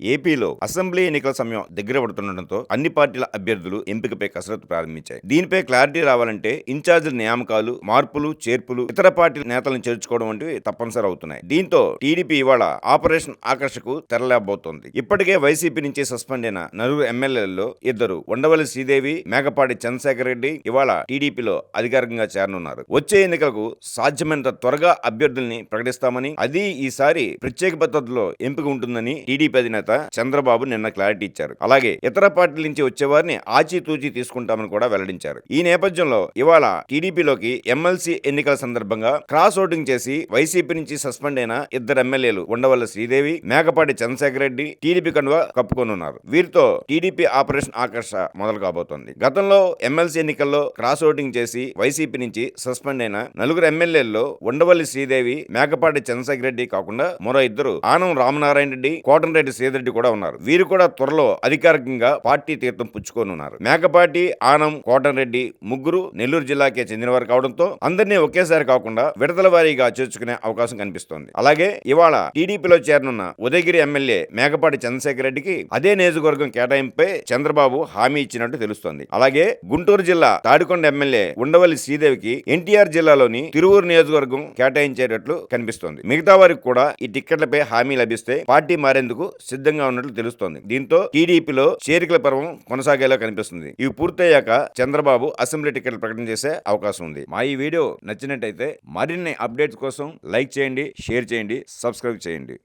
ఏపీలో అసెంబ్లీ ఎన్నికల సమయం దగ్గర పడుతుండటంతో అన్ని పార్టీల అభ్యర్థులు ఎంపికపై కసరత్తు ప్రారంభించాయి. దీనిపై క్లారిటీ రావాలంటే ఇన్ఛార్జీల నియామకాలు మార్పులు చేర్పులు ఇతర పార్టీల నేతలను చేర్చుకోవడం వంటివి తప్పనిసరి అవుతున్నాయి. దీంతో టీడీపీ ఇవాళ ఆపరేషన్ ఆకర్షకు తెరలేబోతోంది ఇప్పటికే వైసీపీ నుంచి సస్పెండ్ అయిన నలుగురు ఎమ్మెల్యేలలో ఇద్దరు ఉండవల్లి శ్రీదేవి మేకపాటి చంద్రశేఖర్ రెడ్డి ఇవాళ టీడీపీలో అధికారికంగా చేరనున్నారు. వచ్చే ఎన్నికలకు సాధ్యమైనంత త్వరగా అభ్యర్థుల్ని ప్రకటిస్తామని అది ఈసారి ప్రత్యేక పద్ధతిలో ఎంపిక ఉంటుందని టీడీపీ అధినేత చంద్రబాబు నిన్న క్లారిటీ ఇచ్చారు. అలాగే ఇతర పార్టీల నుంచి వచ్చేవారిని ఆచితూచి తీసుకుంటామని కూడా వెల్లడించారు. ఈ నేపథ్యంలో ఇవాళ టీడీపీలోకి ఎమ్మెల్సీ ఎన్నికల సందర్భంగా క్రాస్ ఓటింగ్ చేసి వైసీపీ నుంచి సస్పెండ్ అయిన ఇద్దరు ఎమ్మెల్యేలు ఉండవల్ల శ్రీదేవి మేకపాటి చంద్రశేఖర్ రెడ్డి టీడీపీ కండువా కప్పుకొనున్నారు. వీరితో టీడీపీ ఆపరేషన్ ఆకర్ష మొదలు కాబోతోంది. గతంలో ఎమ్మెల్సీ ఎన్నికల్లో క్రాస్ ఓటింగ్ చేసి వైసీపీ నుంచి సస్పెండ్ అయిన నలుగురు ఎమ్మెల్యేల్లో ఉండవల్లి శ్రీదేవి మేకపాటి చంద్రశేఖర్ రెడ్డి కాకుండా మరో ఇద్దరు ఆనం రామనారాయణ రెడ్డి కోటంరెడ్డి శ్రీధర్ రెడ్డి కూడా ఉన్నారు. వీరు కూడా త్వరలో అధికారికంగా పార్టీ తీర్థం పుచ్చుకోనున్నారు. మేకపాటి ఆనం కోటంరెడ్డి ముగ్గురు నెల్లూరు జిల్లాకే చెందినవారు కావడంతో అందరినీ ఒకేసారి కాకుండా విడతల వారీగా చేర్చుకునే అవకాశం కనిపిస్తోంది. అలాగే ఇవాళ టీడీపీలో చేరనున్న ఉదయగిరి ఎమ్మెల్యే మేకపాటి చంద్రశేఖర్ రెడ్డికి అదే నియోజకవర్గం కేటాయింపై చంద్రబాబు హామీ ఇచ్చినట్టు తెలుస్తోంది. అలాగే గుంటూరు జిల్లా తాడికొండ ఎమ్మెల్యే ఉండవల్లి శ్రీదేవికి ఎన్టీఆర్ జిల్లాలోని తిరువూరు నియోజకవర్గం కేటాయించేటట్లు కనిపిస్తోంది. మిగతా వారికి కూడా ఈ టిక్కెట్లపై హామీ లభిస్తే పార్టీ మారేందుకు సిద్ధంగా ఉన్నట్లు తెలుస్తోంది. దీంతో టీడీపీలో చేరికల పర్వం కొనసాగేలా కనిపిస్తుంది. ఇవి పూర్తయ్యాక చంద్రబాబు అసెంబ్లీ టికెట్లు ప్రకటన చేసే అవకాశం ఉంది. మా ఈ వీడియో నచ్చినట్టయితే మరిన్ని అప్డేట్స్ కోసం లైక్ చేయండి షేర్ చేయండి సబ్స్క్రైబ్ చేయండి.